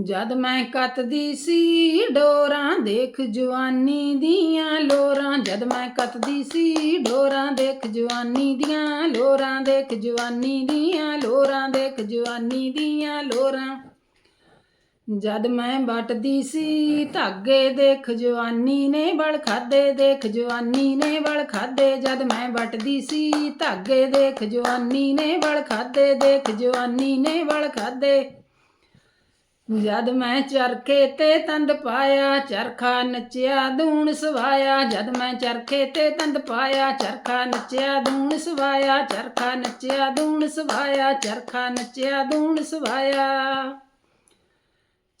ਜਦ ਮੈਂ ਕੱਤਦੀ ਸੀ ਡੋਰਾਂ, ਦੇਖ ਜਵਾਨੀ ਦੀਆਂ ਲੋਰਾਂ। ਜਦ ਮੈਂ ਕੱਤਦੀ ਸੀ ਡੋਰਾਂ, ਦੇਖ ਜਵਾਨੀ ਦੀਆਂ ਲੋਰਾਂ। ਦੇਖ ਜਵਾਨੀ ਦੀਆਂ ਲੋਰਾਂ, ਦੇਖ ਜਵਾਨੀ ਦੀਆਂ ਲੋਰਾਂ। ਜਦ ਮੈਂ ਵੱਟਦੀ ਸੀ ਧਾਗੇ, ਦੇਖ ਜਵਾਨੀ ਨੇ ਬਲ ਖਾਦੇ, ਦੇਖ ਜਵਾਨੀ ਨੇ ਬਲ ਖਾਦੇ। ਜਦ ਮੈਂ ਵੱਟਦੀ ਸੀ ਧਾਗੇ, ਦੇਖ ਜਵਾਨੀ ਨੇ ਬਲ ਖਾਦੇ, ਦੇਖ ਜਵਾਨੀ ਨੇ ਬਲ ਖਾਦੇ। ਜਦ ਮੈਂ ਚਰਖੇ ਤੇ ਤੰਦ ਪਾਇਆ, ਚਰਖਾ ਨੱਚਿਆ, ਦੂਣ ਸਵਾਇਆ। ਜਦ ਮੈਂ ਚਰਖੇ ਤੇ ਤੰਦ ਪਾਇਆ, ਚਰਖਾ ਨੱਚਿਆ, ਦੂਣ ਸਵਾਇਆ। ਚਰਖਾ ਨੱਚਿਆ, ਦੂਣ ਸਵਾਇਆ, ਚਰਖਾ ਨੱਚਿਆ, ਦੂਣ ਸਵਾਇਆ।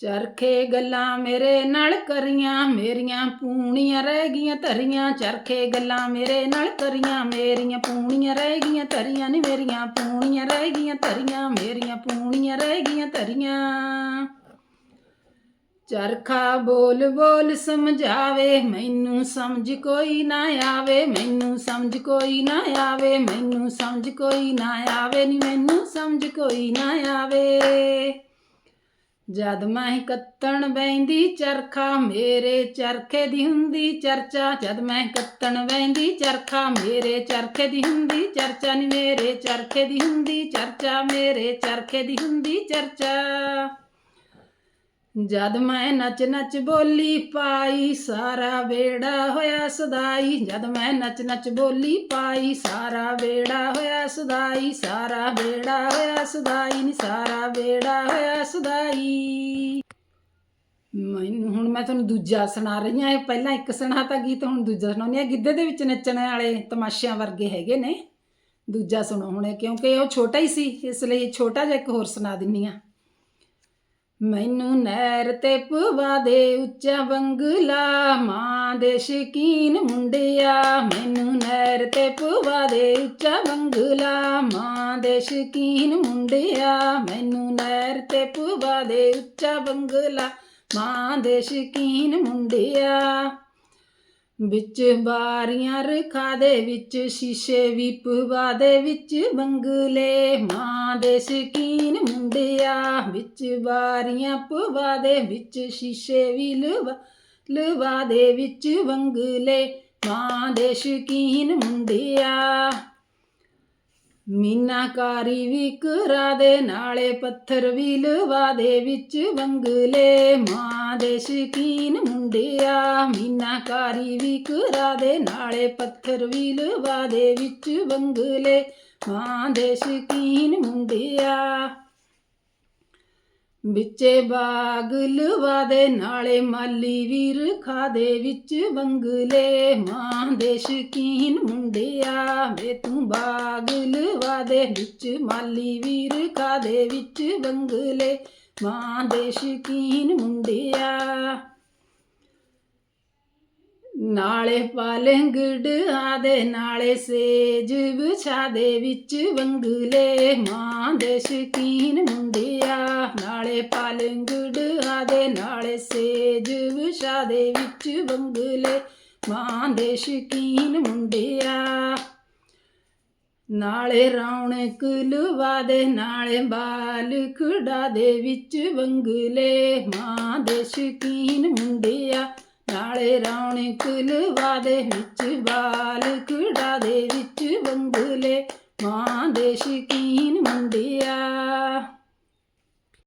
ਚਰਖੇ ਗੱਲਾਂ ਮੇਰੇ ਨਾਲ ਕਰੀਆਂ, ਮੇਰੀਆਂ ਪੂਣੀਆਂ ਰਹਿ ਗਈਆਂ ਧਰੀਆਂ। ਚਰਖੇ ਗੱਲਾਂ ਮੇਰੇ ਨਾਲ ਕਰੀਆਂ, ਮੇਰੀਆਂ ਪੂਣੀਆਂ ਰਹਿ ਗਈਆਂ ਧਰੀਆਂ। ਨੀ ਮੇਰੀਆਂ ਪੂਣੀਆਂ ਰਹਿ ਗਈਆਂ ਧਰੀਆਂ, ਮੇਰੀਆਂ ਪੂਣੀਆਂ ਰਹਿ ਗਈਆਂ ਧਰੀਆਂ। ਚਰਖਾ ਬੋਲ ਬੋਲ ਸਮਝਾਵੇ, ਮੈਨੂੰ ਸਮਝ ਕੋਈ ਨਾ ਆਵੇ। ਮੈਨੂੰ ਸਮਝ ਕੋਈ ਨਾ ਆਵੇ, ਮੈਨੂੰ ਸਮਝ ਕੋਈ ਨਾ ਆਵੇ। ਨਹੀਂ ਮੈਨੂੰ ਸਮਝ ਕੋਈ ਨਾ ਆਵੇ। ਜਦ ਮੈਂ ਕੱਤਣ ਬੈਂਦੀ, ਚਰਖਾ ਮੇਰੇ ਚਰਖੇ ਦੀ ਹੁੰਦੀ ਚਰਚਾ। ਜਦ ਮੈਂ ਕੱਤਣ ਬੈਂਦੀ, ਚਰਖਾ ਮੇਰੇ ਚਰਖੇ ਦੀ ਹੁੰਦੀ ਚਰਚਾ। ਨੀ ਮੇਰੇ ਚਰਖੇ ਦੀ ਹੁੰਦੀ ਚਰਚਾ, ਮੇਰੇ ਚਰਖੇ ਦੀ ਹੁੰਦੀ ਚਰਚਾ। ਜਦ ਮੈਂ ਨੱਚ ਨੱਚ ਬੋਲੀ ਪਾਈ, ਸਾਰਾ ਵੇੜਾ ਹੋਇਆ ਸਦਾਈ। ਜਦ ਮੈਂ ਨੱਚ ਨੱਚ ਬੋਲੀ ਪਾਈ, ਸਾਰਾ ਵੇੜਾ ਹੋਇਆ ਸਦਾਈ। ਸਾਰਾ ਵੇੜਾ ਹੋਇਆ ਸਦਾਈ ਨੀ, ਸਾਰਾ ਵੇੜਾ ਹੋਇਆ ਸਦਾਈ। ਮੈਨੂੰ ਹੁਣ ਮੈਂ ਤੁਹਾਨੂੰ ਦੂਜਾ ਸੁਣਾ ਰਹੀ ਹਾਂ। ਇਹ ਪਹਿਲਾਂ ਇੱਕ ਸੁਣਾ ਸੁਣਾਤਾ ਗੀਤ, ਹੁਣ ਦੂਜਾ ਸੁਣਾਉਂਦੀ ਹਾਂ। ਗਿੱਧੇ ਦੇ ਵਿੱਚ ਨੱਚਣ ਵਾਲੇ ਤਮਾਸ਼ਿਆਂ ਵਰਗੇ ਹੈਗੇ ਨੇ। ਦੂਜਾ ਸੁਣੋ ਹੁਣ, ਕਿਉਂਕਿ ਉਹ ਛੋਟਾ ਹੀ ਸੀ, ਇਸ ਲਈ ਛੋਟਾ ਜਿਹਾ ਇੱਕ ਹੋਰ ਸੁਣਾ ਦਿੰਨੀ ਆ ਮੈਨੂੰ ਨਹਿਰ ਤੇ ਪਵਾ ਦੇ ਉੱਚਾ ਬੰਗਲਾ, ਮਾਂ ਦੇ ਸ਼ਕੀਨ ਮੁੰਡਿਆ। ਮੈਨੂੰ ਨਹਿਰ ਤੇ ਪਵਾ ਦੇ ਉੱਚਾ ਬੰਗਲਾ, ਮਾਂ ਦੇ ਸ਼ਕੀਨ ਮੁੰਡਿਆ। ਮੈਨੂੰ ਨਹਿਰ ਤੇ ਪਵਾ ਦੇ ਉੱਚਾ ਬੰਗਲਾ, ਮਾਂ ਦੇ ਸ਼ਕੀਨ ਮੁੰਡਿਆ। ਵਿੱਚ ਬਾਰੀਆਂ ਰਖਾ ਦੇ ਵਿੱਚ, ਸ਼ੀਸ਼ੇ ਵੀ ਪਵਾ ਦੇ ਵਿੱਚ, ਬੰਗਲੇ ਮਾਂ ਦੇ ਸ਼ਕੀਨ ਮੁੰਡਿਆ ਵਿੱਚ ਬਾਰੀਆਂ ਪਵਾ ਦੇ ਵਿੱਚ, ਸ਼ੀਸ਼ੇ ਵੀ ਲਵਾ ਲਵਾ ਦੇ ਵਿੱਚ, ਬੰਗਲੇ ਮਾਂ ਦੇ ਸ਼ਕੀਨ ਮੁੰਡਿਆ। ਮੀਨਾਕਾਰੀ ਵੀ ਕਰਾ ਦੇ ਨਾਲੇ ਪੱਥਰ ਵੀ ਲਵਾ ਦੇ ਵਿੱਚ ਬੰਗਲੇ ਮਾਂ ਦੇ ਸ਼ਕੀਨ ਮੁੰਡਿਆ। ਮੀਨਾਕਾਰੀ ਵੀ ਕਰਾ ਦੇ ਨਾਲੇ ਪੱਥਰ ਵੀ ਲਵਾ ਦੇ ਵਿੱਚ ਬੰਗਲੇ ਮਾਂ ਦੇ ਸ਼ਕੀਨ ਮੁੰਡਿਆ। ਵਿੱਚੇ ਬਾਗ ਲਵਾ ਦੇ, ਨਾਲੇ ਮਾਲੀ ਵੀਰ ਖਾ ਦੇ ਵਿੱਚ ਬੰਗਲੇ। ਮਾਂ ਦੇ ਸ਼ਕੀਨ ਮੁੰਡਿਆ, ਵੇ ਤੂੰ ਬਾਗ ਲਵਾ ਦੇ, ਵਿੱਚ ਮਾਲੀ ਵੀਰ ਖਾ ਦੇ ਵਿੱਚ ਬੰਗਲੇ। ਮਾਂ ਦੇ ਸ਼ਕੀਨ ਮੁੰਡਿਆ। ਨਾਲੇ ਪਾਲੰਗੜ ਦੇ ਨਾਲੇ ਸੇਜ ਵਿਛਾ ਦੇ ਵਿੱਚ ਵੰਗਲੇ ਮਾਂ ਦੇ ਸ਼ਕੀਨ ਮੁੰਡਿਆ। ਨਾਲੇ ਪਾਲੰਗੜ, ਆਦੇ ਨਾਲੇ ਸੇਜ ਵਿਛਾ ਦੇ ਵਿੱਚ ਵੰਗਲੇ ਮਾਂ ਦੇ ਸ਼ਕੀਨ ਮੁੰਡਿਆ। ਨਾਲੇ ਰੌਣਕ ਲਵਾ ਦੇ ਨਾਲੇ ਬਾਲ ਖੜਾ ਦੇ ਵਿੱਚ ਵੰਗਲੇ ਮਾਂ ਦੇ ਸ਼ਕੀਨ ਮੁੰਡਿਆ। ਨਾਲੇ ਰੌਣਕ ਲਵਾ ਦੇ ਵਿੱਚ ਬਾਲ ਖੁੜਾ